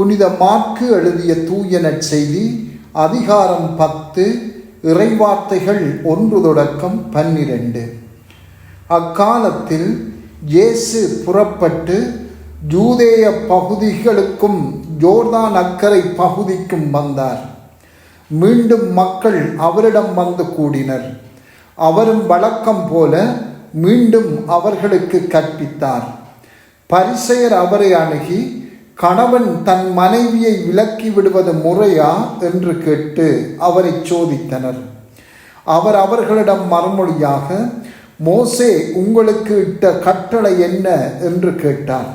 புனித மார்க்கு எழுதிய தூய நற்செய்தி அதிகாரம் பத்து இறைவார்த்தைகள் ஒன்று தொடக்கம் பன்னிரண்டு. அக்காலத்தில் இயேசு புறப்பட்டு ஜூதேய பகுதிகளுக்கும் ஜோர்தான் அக்கரை பகுதிக்கும் வந்தார். மீண்டும் மக்கள் அவரிடம் வந்து கூடினர். அவரும் வழக்கம் போல மீண்டும் அவர்களுக்கு கற்பித்தார். பரிசெயர் அவரை அணுகி கணவன் தன் மனைவியை விலக்கி விடுவது முறையா என்று கேட்டு அவரை சோதித்தனர். அவர் அவர்களிடம் மறுமொழியாக மோசே உங்களுக்கு இட்ட கட்டளை என்ன? என்று கேட்டார்.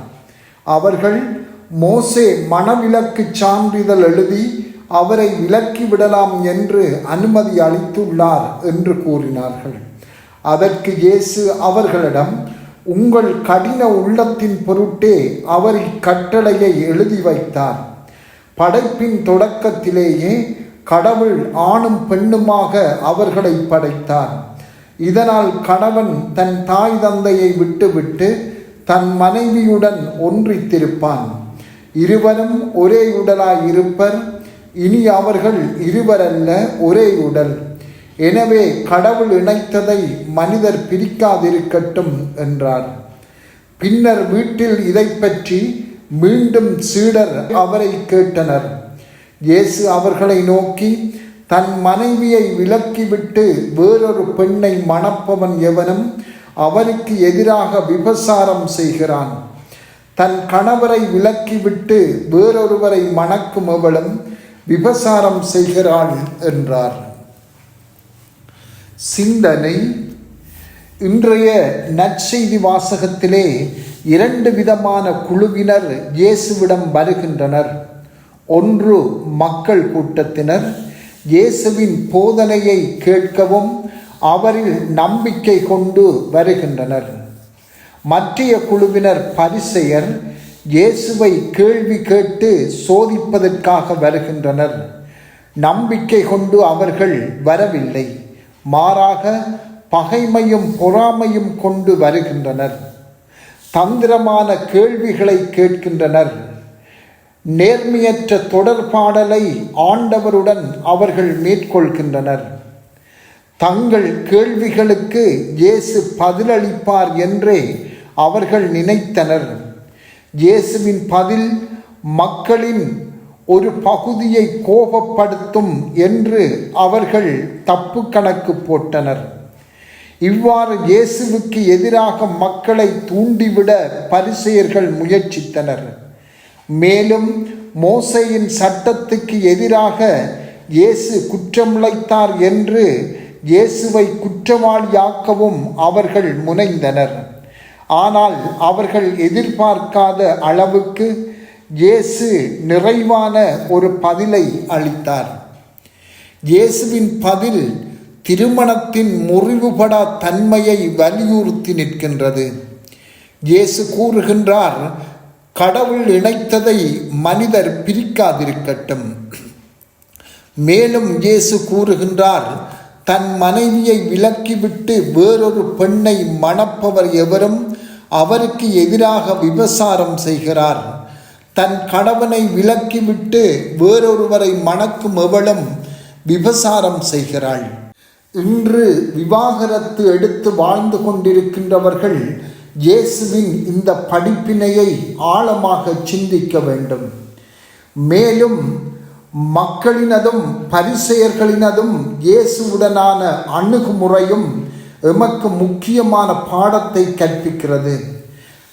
அவர்கள் மோசே மனவிலக்கு சான்றிதழ் எழுதி அவரை விலக்கி விடலாம் என்று அனுமதி அளித்துள்ளார் என்று கூறினார்கள். அதற்கு இயேசு அவர்களிடம் உங்கள் கடின உள்ளத்தின் பொருட்டே அவர் இக்கட்டளையை எழுதி வைத்தார். படைப்பின் தொடக்கத்திலேயே கடவுள் ஆணும் பெண்ணுமாக அவர்களை படைத்தார். இதனால் கணவன் தன் தாய் தந்தையை விட்டுவிட்டு தன் மனைவியுடன் ஒன்றித்திருப்பான். இருவரும் ஒரே உடலாய் இருப்பர் இனி அவர்கள் இருவரல்ல ஒரே உடல். எனவே கடவுள் இணைத்ததை மனிதர் பிரிக்காதிருக்கட்டும் என்றார். பின்னர் வீட்டில் இதை பற்றி மீண்டும் சீடர் அவரை கேட்டனர். இயேசு அவர்களை நோக்கி தன் மனைவியை விலக்கிவிட்டு வேறொரு பெண்ணை மணப்பவன் எவனும் அவருக்கு எதிராக விபசாரம் செய்கிறான். தன் கணவரை விலக்கிவிட்டு வேறொருவரை மணக்கும் அவளும் விபசாரம் செய்கிறாள் என்றார். சிந்தனை. இன்றைய நற்செய்தி வாசகத்திலே இரண்டு விதமான குழுவினர் இயேசுவிடம் வருகின்றனர். ஒன்று மக்கள் கூட்டத்தினர். இயேசுவின் போதனையை கேட்கவும் அவரில் நம்பிக்கை கொண்டு வருகின்றனர். மற்றைய குழுவினர் பரிசெயர் இயேசுவை கேள்வி கேட்டு சோதிப்பதற்காக வருகின்றனர். நம்பிக்கை கொண்டு அவர்கள் வரவில்லை. மாறாக பகைமையும் பொறாமையும் கொண்டு வருகின்றனர். தந்திரமான கேள்விகளை கேட்கின்றனர். நேர்மையற்ற தொடர்பாடலை ஆண்டவருடன் அவர்கள் மேற்கொள்கின்றனர். தங்கள் கேள்விகளுக்கு இயேசு பதிலளிப்பார் என்றே அவர்கள் நினைத்தனர். இயேசுவின் பதில் மக்களின் ஒரு பகுதியை கோபப்படுத்தும் என்று அவர்கள் தப்பு கணக்கு போட்டனர். இவ்வாறு இயேசுவுக்கு எதிராக மக்களை தூண்டிவிட பரிசெயர்கள் முயற்சித்தனர். மேலும் மோசையின் சட்டத்துக்கு எதிராக இயேசு குற்றமுழைத்தார் என்று இயேசுவை குற்றவாளியாக்கவும் அவர்கள் முனைந்தனர். ஆனால் அவர்கள் எதிர்பார்க்காத அளவுக்கு இயேசு நிறைவான ஒரு பதிலை அளித்தார். இயேசுவின் பதில் திருமணத்தின் முறிவுபடா தன்மையை வலியுறுத்தி நிற்கின்றது. இயேசு கூறுகின்றார் கடவுள் இணைத்ததை மனிதர் பிரிக்காதிருக்கட்டும். மேலும் இயேசு கூறுகின்றார் தன் மனைவியை விலக்கிவிட்டு வேறொரு பெண்ணை மணப்பவர் எவரும் அவருக்கு எதிராக விபசாரம் செய்கிறார். தன் கணவனை விலக்கிவிட்டு வேறொருவரை மணக்கும் எவளும் விபசாரம் செய்கிறாள். இன்று விவாகரத்து எடுத்து வாழ்ந்து கொண்டிருக்கின்றவர்கள் இயேசுவின் இந்த படிப்பினையை ஆழமாக சிந்திக்க வேண்டும். மேலும் மக்களினதும் பரிசெயர்களினதும் இயேசுவுடனான அணுகுமுறையும் எமக்கு முக்கியமான பாடத்தை கற்பிக்கிறது.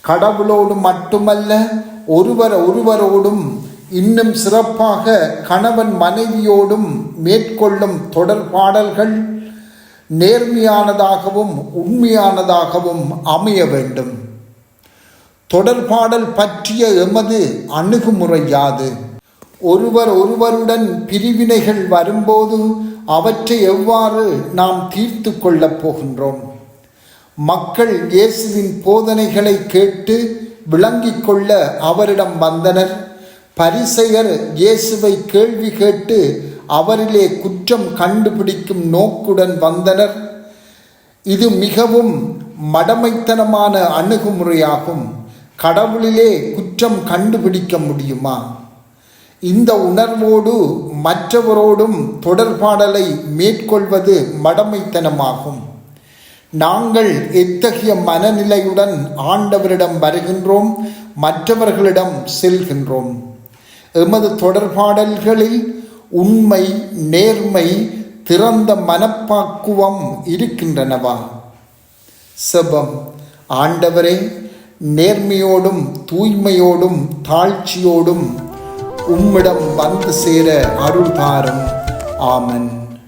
கடவுளோடு மட்டுமல்ல ஒருவர் ஒருவரோடும் இன்னும் சிறப்பாக கணவன் மனைவியோடும் மேற்கொள்ளும் தொடர்பாடல்கள் நேர்மையானதாகவும் உண்மையானதாகவும் அமைய வேண்டும். தொடர்பாடல் பற்றிய எமது அணுகுமுறை யாது ஒருவர் ஒருவருடன் பிரிவினைகள் வரும்போது அவற்றை எவ்வாறு நாம் தீர்த்து கொள்ளப் போகின்றோம்? மக்கள் இயேசுவின் போதனைகளை கேட்டு விளங்கிக் கொள்ள அவரிடம் வந்தனர். பரிசெயர் இயேசுவை கேள்வி கேட்டு அவரிலே குற்றம் கண்டுபிடிக்கும் நோக்குடன் வந்தனர். இது மிகவும் மடமைத்தனமான அணுகுமுறையாகும். கடவுளிலே குற்றம் கண்டுபிடிக்க முடியுமா? இந்த உணர்வோடு மற்றவரோடும் தொடர்பாடலை மேற்கொள்வது மடமைத்தனமாகும். நாங்கள் எத்தகைய மனநிலையுடன் ஆண்டவரிடம் வருகின்றோம் மற்றவர்களிடம் செல்கின்றோம். எமது தொடர்பாடல்களில் உண்மை நேர்மை திறந்த மனப்பாக்குவம் இருக்கின்றனவா? செபம். ஆண்டவரே நேர்மையோடும் தூய்மையோடும் தாழ்ச்சியோடும் உம்மிடம் வந்து சேர அருள் தாரும் ஆமன்.